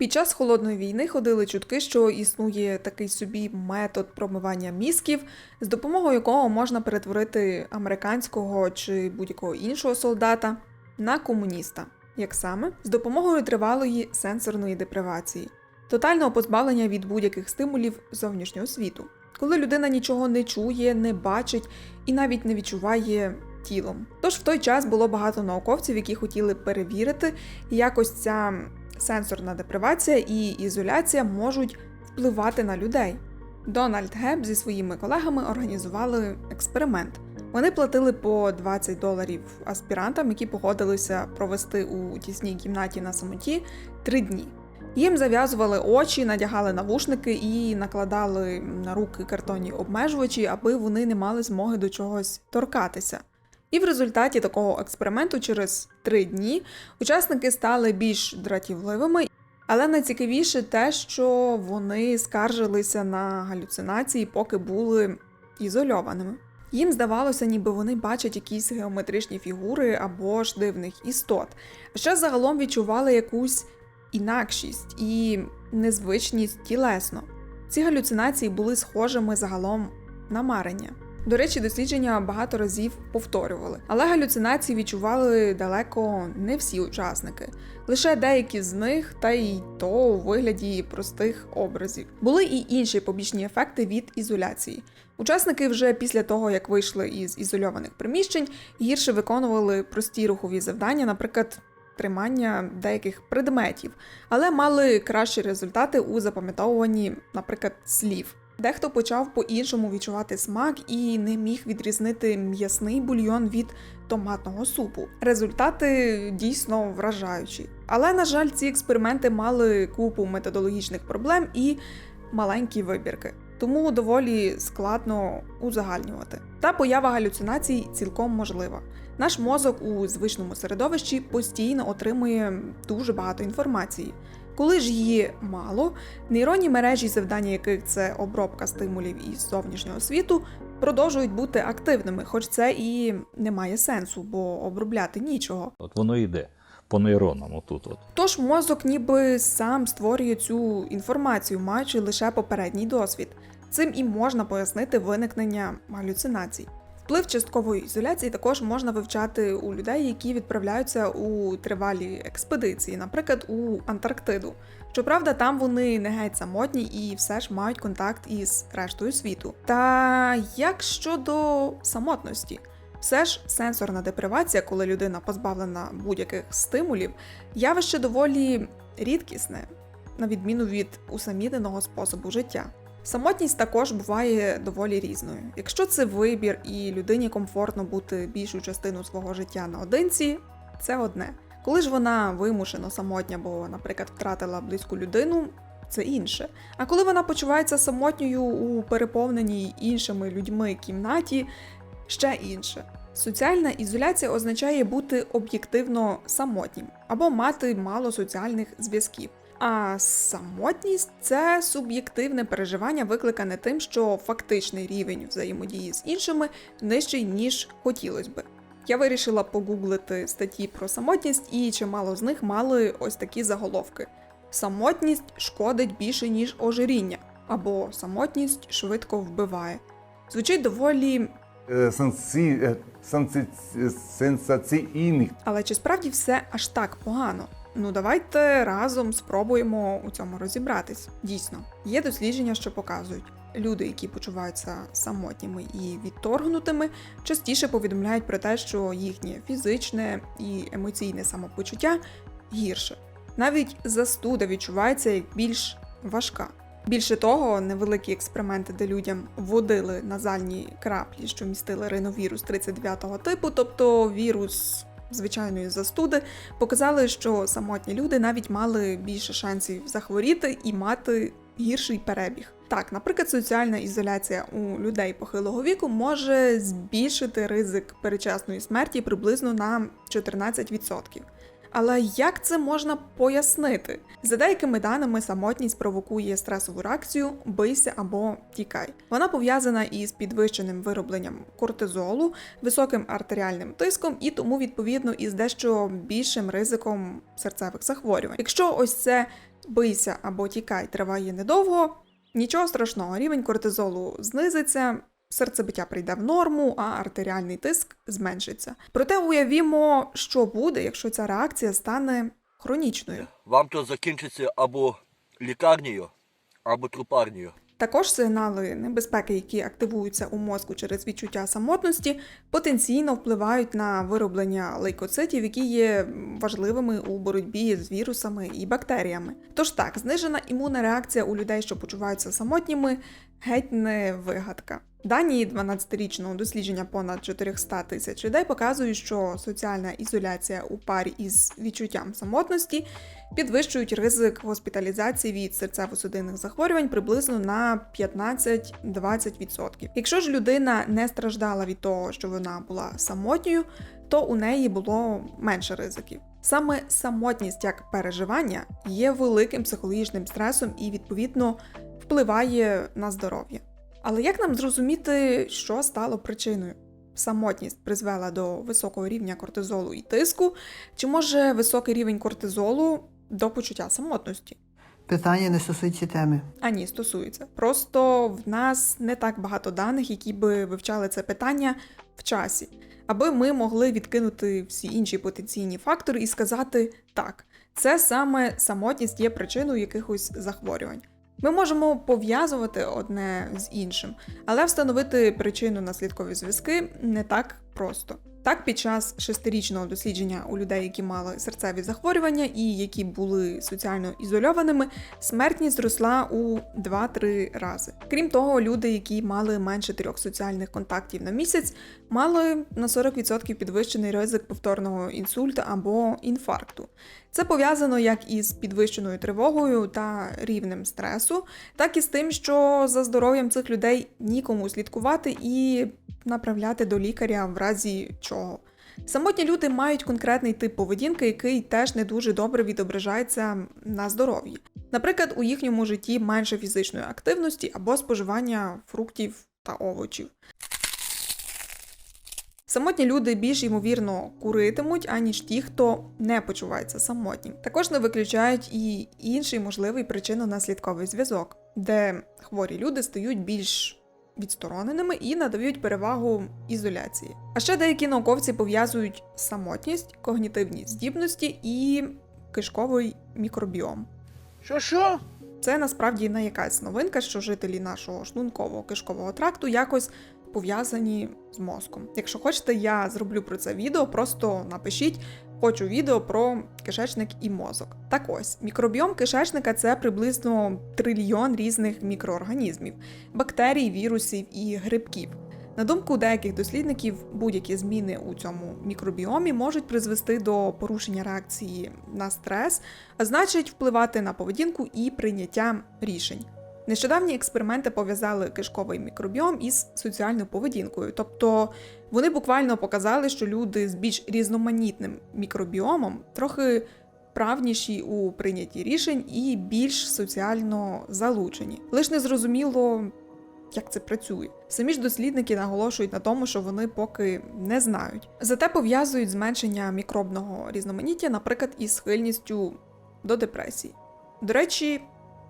Під час холодної війни ходили чутки, що існує такий собі метод промивання мізків, з допомогою якого можна перетворити американського чи будь-якого іншого солдата на комуніста. Як саме? З допомогою тривалої сенсорної депривації, тотального позбавлення від будь-яких стимулів зовнішнього світу, коли людина нічого не чує, не бачить і навіть не відчуває тілом. Тож в той час було багато науковців, які хотіли перевірити, як ось ця сенсорна депривація і ізоляція можуть впливати на людей. Дональд Геб зі своїми колегами організували експеримент. Вони платили по 20 доларів аспірантам, які погодилися провести у тісній кімнаті на самоті три дні. Їм зав'язували очі, надягали навушники і накладали на руки картонні обмежувачі, аби вони не мали змоги до чогось торкатися. І в результаті такого експерименту через три дні учасники стали більш дратівливими, але найцікавіше те, що вони скаржилися на галюцинації, поки були ізольованими. Їм здавалося, ніби вони бачать якісь геометричні фігури або ж дивних істот. Ще загалом відчували якусь інакшість і незвичність тілесно. Ці галюцинації були схожими загалом на марення. До речі, дослідження багато разів повторювали, але галюцинації відчували далеко не всі учасники, лише деякі з них, та й то у вигляді простих образів. Були і інші побічні ефекти від ізоляції. Учасники вже після того, як вийшли із ізольованих приміщень, гірше виконували прості рухові завдання, наприклад, тримання деяких предметів, але мали кращі результати у запам'ятовуванні, наприклад, слів. Дехто почав по-іншому відчувати смак і не міг відрізнити м'ясний бульйон від томатного супу. Результати дійсно вражаючі. Але, на жаль, ці експерименти мали купу методологічних проблем і маленькі вибірки. Тому доволі складно узагальнювати. Та поява галюцинацій цілком можлива. Наш мозок у звичному середовищі постійно отримує дуже багато інформації. Коли ж її мало, нейронні мережі, завдання яких це обробка стимулів із зовнішнього світу, продовжують бути активними, хоч це і не має сенсу, бо обробляти нічого. От воно йде по нейронам отут. От. Тож мозок ніби сам створює цю інформацію, маючи лише попередній досвід. Цим і можна пояснити виникнення галюцинацій. Вплив часткової ізоляції також можна вивчати у людей, які відправляються у тривалі експедиції, наприклад, у Антарктиду. Щоправда, там вони не геть самотні і все ж мають контакт із рештою світу. Та як щодо самотності? Все ж сенсорна депривація, коли людина позбавлена будь-яких стимулів, явище доволі рідкісне, на відміну від усамітненого способу життя. Самотність також буває доволі різною. Якщо це вибір і людині комфортно бути більшу частину свого життя наодинці, це одне. Коли ж вона вимушено самотня, бо, наприклад, втратила близьку людину, це інше. А коли вона почувається самотньою у переповненій іншими людьми кімнаті, ще інше. Соціальна ізоляція означає бути об'єктивно самотнім або мати мало соціальних зв'язків. А самотність це суб'єктивне переживання, викликане тим, що фактичний рівень взаємодії з іншими нижчий, ніж хотілося би. Я вирішила погуглити статті про самотність, і чимало з них мали ось такі заголовки: Самотність шкодить більше, ніж ожиріння, або самотність швидко вбиває. Звучить доволі е, е, сенсаційних. Але чи справді все аж так погано? Ну давайте разом спробуємо у цьому розібратись. Дійсно, є дослідження, що показують, люди, які почуваються самотніми і відторгнутими, частіше повідомляють про те, що їхнє фізичне і емоційне самопочуття гірше. Навіть застуда відчувається як більш важка. Більше того, невеликі експерименти, де людям вводили назальні краплі, що містили риновірус 39-го типу, тобто вірус звичайної застуди, показали, що самотні люди навіть мали більше шансів захворіти і мати гірший перебіг. Так, наприклад, соціальна ізоляція у людей похилого віку може збільшити ризик перечасної смерті приблизно на 14%. Але як це можна пояснити? За деякими даними, самотність провокує стресову реакцію бийся або тікай. Вона пов'язана із підвищеним виробленням кортизолу, високим артеріальним тиском і тому відповідно із дещо більшим ризиком серцевих захворювань. Якщо ось це бийся або тікай триває недовго, нічого страшного, рівень кортизолу знизиться, серцебиття прийде в норму, а артеріальний тиск зменшиться. Проте уявімо, що буде, якщо ця реакція стане хронічною. Вам то закінчиться або лікарнею, або трупарнею. Також сигнали небезпеки, які активуються у мозку через відчуття самотності, потенційно впливають на вироблення лейкоцитів, які є важливими у боротьбі з вірусами і бактеріями. Тож так, знижена імунна реакція у людей, що почуваються самотніми, геть не вигадка. Дані 12-річного дослідження понад 400 тисяч людей показують, що соціальна ізоляція у парі із відчуттям самотності підвищують ризик госпіталізації від серцево-судинних захворювань приблизно на 15-20%. Якщо ж людина не страждала від того, що вона була самотньою, то у неї було менше ризиків. Саме самотність як переживання є великим психологічним стресом і відповідно впливає на здоров'я. Але як нам зрозуміти, що стало причиною? Самотність призвела до високого рівня кортизолу і тиску, чи може високий рівень кортизолу до почуття самотності? Питання не стосується теми. А ні, стосується. Просто в нас не так багато даних, які би вивчали це питання в часі, аби ми могли відкинути всі інші потенційні фактори і сказати так, це саме самотність є причиною якихось захворювань. Ми можемо пов'язувати одне з іншим, але встановити причину наслідкові зв'язки не так просто. Так, під час шестирічного дослідження у людей, які мали серцеві захворювання і які були соціально ізольованими, смертність зросла у 2-3 рази. Крім того, люди, які мали менше трьох соціальних контактів на місяць, мали на 40% підвищений ризик повторного інсульту або інфаркту. Це пов'язано як із підвищеною тривогою та рівнем стресу, так і з тим, що за здоров'ям цих людей нікому слідкувати і направляти до лікаря в разі чого. Самотні люди мають конкретний тип поведінки, який теж не дуже добре відображається на здоров'ї. Наприклад, у їхньому житті менше фізичної активності або споживання фруктів та овочів. Самотні люди більш ймовірно куритимуть, аніж ті, хто не почувається самотнім. Також не виключають і інший можливий причинно-наслідковий зв'язок, де хворі люди стають більш відстороненими і надають перевагу ізоляції. А ще деякі науковці пов'язують самотність, когнітивні здібності і кишковий мікробіом. Що що? Це насправді не якась новинка, що жителі нашого шлункового кишкового тракту якось пов'язані з мозком. Якщо хочете, я зроблю про це відео, просто напишіть. Хочу відео про кишечник і мозок. Так ось, мікробіом кишечника це приблизно трильйон різних мікроорганізмів, бактерій, вірусів і грибків. На думку деяких дослідників, будь-які зміни у цьому мікробіомі можуть призвести до порушення реакції на стрес, а значить впливати на поведінку і прийняття рішень. Нещодавні експерименти пов'язали кишковий мікробіом із соціальною поведінкою, тобто вони буквально показали, що люди з більш різноманітним мікробіомом трохи правніші у прийнятті рішень і більш соціально залучені. Лиш не зрозуміло, як це працює. Самі ж дослідники наголошують на тому, що вони поки не знають. Зате пов'язують зменшення мікробного різноманіття, наприклад, із схильністю до депресії. До речі,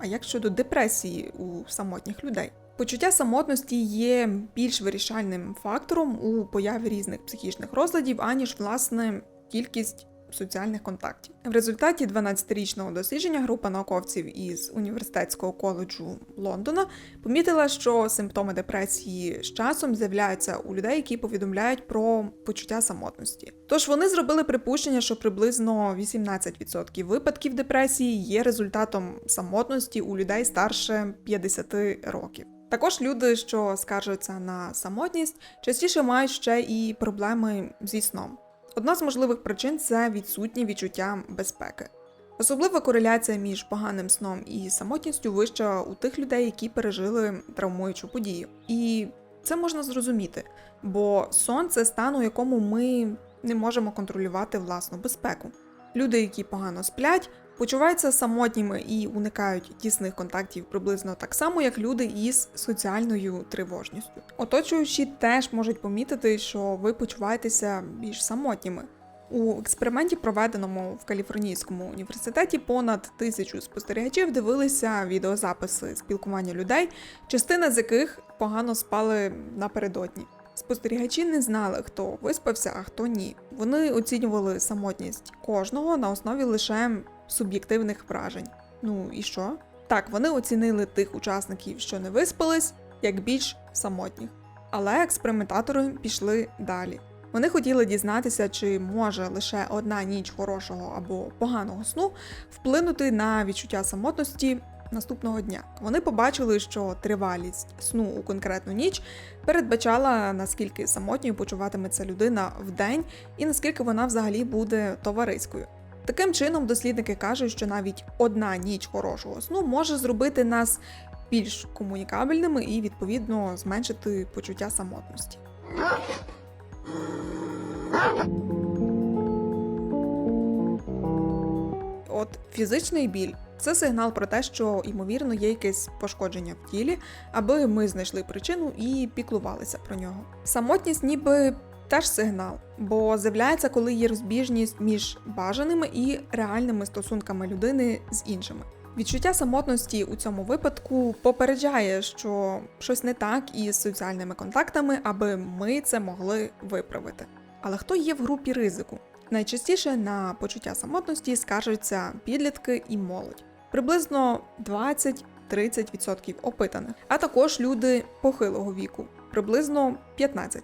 а як щодо депресії у самотніх людей? Почуття самотності є більш вирішальним фактором у появі різних психічних розладів, аніж власне кількість соціальних контактів. В результаті 12-річного дослідження група науковців із університетського коледжу Лондона помітила, що симптоми депресії з часом з'являються у людей, які повідомляють про почуття самотності. Тож вони зробили припущення, що приблизно 18% випадків депресії є результатом самотності у людей старше 50 років. Також люди, що скаржаться на самотність, частіше мають ще і проблеми зі сном. Одна з можливих причин це відсутнє відчуття безпеки. Особлива кореляція між поганим сном і самотністю вища у тих людей, які пережили травмуючу подію. І це можна зрозуміти, бо сон це стан, у якому ми не можемо контролювати власну безпеку. Люди, які погано сплять, почуваються самотніми і уникають тісних контактів приблизно так само, як люди із соціальною тривожністю. Оточуючі теж можуть помітити, що ви почуваєтеся більш самотніми. У експерименті, проведеному в Каліфорнійському університеті, понад тисячу спостерігачів дивилися відеозаписи спілкування людей, частина з яких погано спали напередодні. Спостерігачі не знали, хто виспався, а хто ні. Вони оцінювали самотність кожного на основі лише суб'єктивних вражень. Ну і що? Так, вони оцінили тих учасників, що не виспались, як більш самотніх. Але експериментатори пішли далі. Вони хотіли дізнатися, чи може лише одна ніч хорошого або поганого сну вплинути на відчуття самотності наступного дня. Вони побачили, що тривалість сну у конкретну ніч передбачала, наскільки самотньою почуватиметься людина в день і наскільки вона взагалі буде товариською. Таким чином, дослідники кажуть, що навіть одна ніч хорошого сну може зробити нас більш комунікабельними і відповідно зменшити почуття самотності. От фізичний біль це сигнал про те, що ймовірно є якесь пошкодження в тілі, аби ми знайшли причину і піклувалися про нього. Самотність ніби теж сигнал, бо з'являється, коли є розбіжність між бажаними і реальними стосунками людини з іншими. Відчуття самотності у цьому випадку попереджає, що щось не так із соціальними контактами, аби ми це могли виправити. Але хто є в групі ризику? Найчастіше на почуття самотності скаржаться підлітки і молодь, приблизно 20-30% опитаних, а також люди похилого віку, приблизно 15%.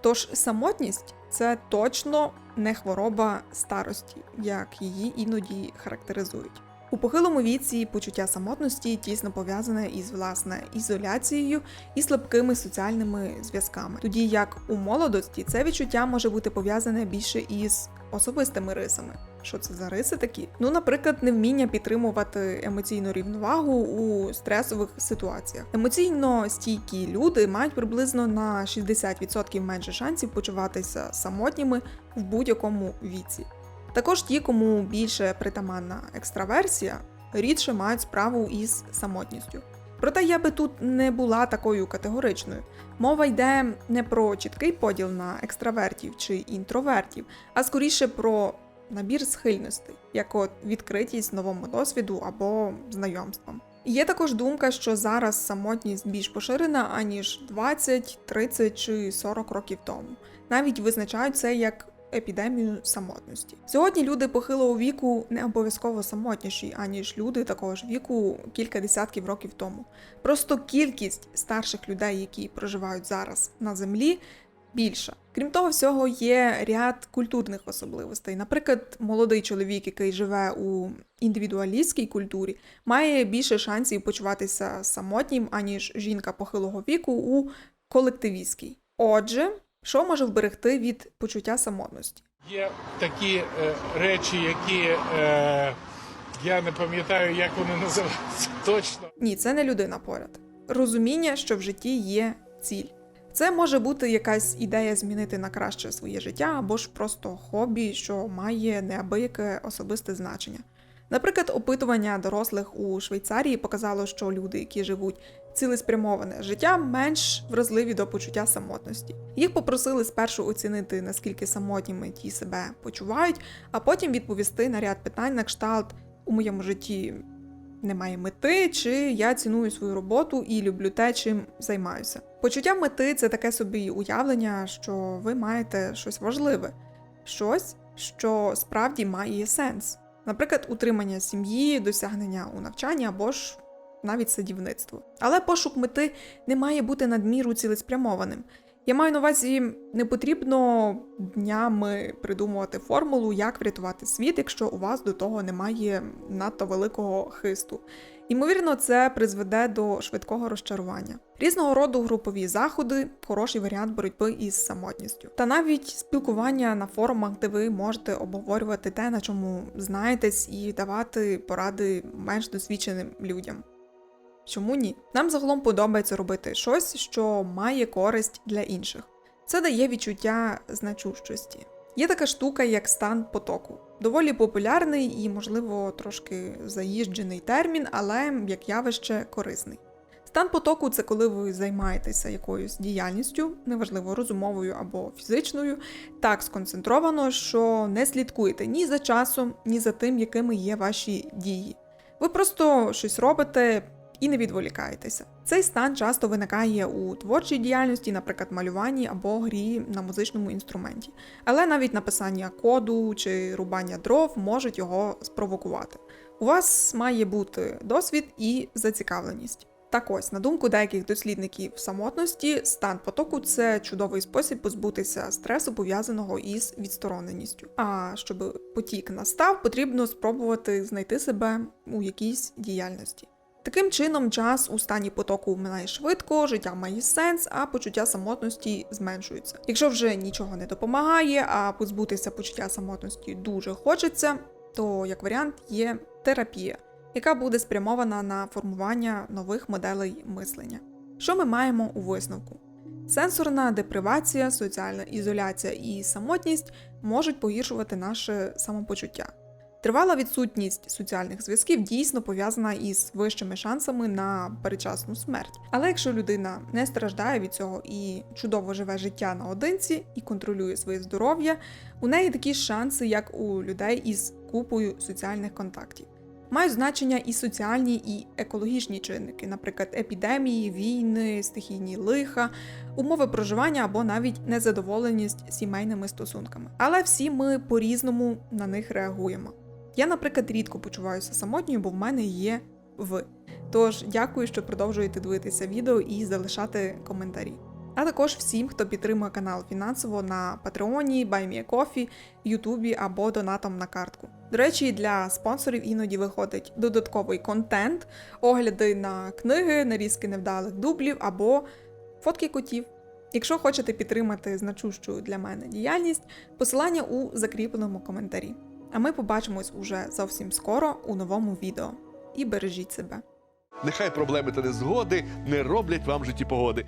Тож самотність це точно не хвороба старості, як її іноді характеризують. У похилому віці почуття самотності тісно пов'язане із власне ізоляцією і слабкими соціальними зв'язками, тоді як у молодості це відчуття може бути пов'язане більше із особистими рисами. Що це за риси такі? Ну, наприклад, невміння підтримувати емоційну рівновагу у стресових ситуаціях. Емоційно стійкі люди мають приблизно на 60% менше шансів почуватися самотніми в будь-якому віці. Також ті, кому більше притаманна екстраверсія, рідше мають справу із самотністю. Проте я би тут не була такою категоричною. Мова йде не про чіткий поділ на екстравертів чи інтровертів, а скоріше про набір схильностей, як от відкритість новому досвіду або знайомствам. Є також думка, що зараз самотність більш поширена, аніж 20, 30 чи 40 років тому. Навіть визначають це як епідемію самотності. Сьогодні люди похилого віку не обов'язково самотніші, аніж люди такого ж віку кілька десятків років тому. Просто кількість старших людей, які проживають зараз на землі, більша. Крім того, всього є ряд культурних особливостей. Наприклад, молодий чоловік, який живе у індивідуалістській культурі, має більше шансів почуватися самотнім, аніж жінка похилого віку у колективістській. Отже, що може вберегти від почуття самотності? Є такі е, речі, які е, я не пам'ятаю, як вони називаються точно. Ні, це не людина поряд. Розуміння, що в житті є ціль. Це може бути якась ідея змінити на краще своє життя або ж просто хобі, що має неабияке особисте значення. Наприклад, опитування дорослих у Швейцарії показало, що люди, які живуть цілеспрямоване життя, менш вразливі до почуття самотності. Їх попросили спершу оцінити, наскільки самотніми ті себе почувають, а потім відповісти на ряд питань на кшталт у моєму житті немає мети, чи я ціную свою роботу і люблю те, чим займаюся. Почуття мети це таке собі уявлення, що ви маєте щось важливе, щось, що справді має сенс. Наприклад, утримання сім'ї, досягнення у навчанні або ж навіть садівництво. Але пошук мети не має бути надміру цілеспрямованим. Я маю на увазі, не потрібно днями придумувати формулу, як врятувати світ, якщо у вас до того немає надто великого хисту. Ймовірно, це призведе до швидкого розчарування. Різного роду групові заходи хороший варіант боротьби із самотністю. Та навіть спілкування на форумах, де ви можете обговорювати те, на чому знаєтесь, і давати поради менш досвідченим людям. Чому ні? Нам загалом подобається робити щось, що має користь для інших. Це дає відчуття значущості. Є така штука, як стан потоку. Доволі популярний і, можливо, трошки заїжджений термін, але як явище корисний. Стан потоку це коли ви займаєтеся якоюсь діяльністю, неважливо розумовою або фізичною, так сконцентровано, що не слідкуєте ні за часом, ні за тим, якими є ваші дії. Ви просто щось робите і не відволікаєтеся. Цей стан часто виникає у творчій діяльності, наприклад, малюванні або грі на музичному інструменті. Але навіть написання коду чи рубання дров можуть його спровокувати. У вас має бути досвід і зацікавленість. Так ось, на думку деяких дослідників самотності, стан потоку це чудовий спосіб позбутися стресу, пов'язаного із відстороненістю. А щоб потік настав, потрібно спробувати знайти себе у якійсь діяльності. Таким чином, час у стані потоку минає швидко, життя має сенс, а почуття самотності зменшується. Якщо вже нічого не допомагає, а позбутися почуття самотності дуже хочеться, то як варіант є терапія, яка буде спрямована на формування нових моделей мислення. Що ми маємо у висновку? Сенсорна депривація, соціальна ізоляція і самотність можуть погіршувати наше самопочуття. Тривала відсутність соціальних зв'язків дійсно пов'язана із вищими шансами на передчасну смерть. Але якщо людина не страждає від цього і чудово живе життя наодинці і контролює своє здоров'я, у неї такі шанси, як у людей із купою соціальних контактів. Мають значення і соціальні, і екологічні чинники, наприклад, епідемії, війни, стихійні лиха, умови проживання або навіть незадоволеність сімейними стосунками. Але всі ми по-різному на них реагуємо. Я, наприклад, рідко почуваюся самотньою, бо в мене є ви. Тож дякую, що продовжуєте дивитися відео і залишати коментарі. А також всім, хто підтримує канал фінансово на Патреоні, BuyMeACoffee, Ютубі або донатом на картку. До речі, для спонсорів іноді виходить додатковий контент, огляди на книги, нарізки невдалих дублів або фотки котів. Якщо хочете підтримати значущу для мене діяльність, посилання у закріпленому коментарі. А ми побачимось уже зовсім скоро у новому відео. І бережіть себе. Нехай проблеми та незгоди не роблять вам житті погоди.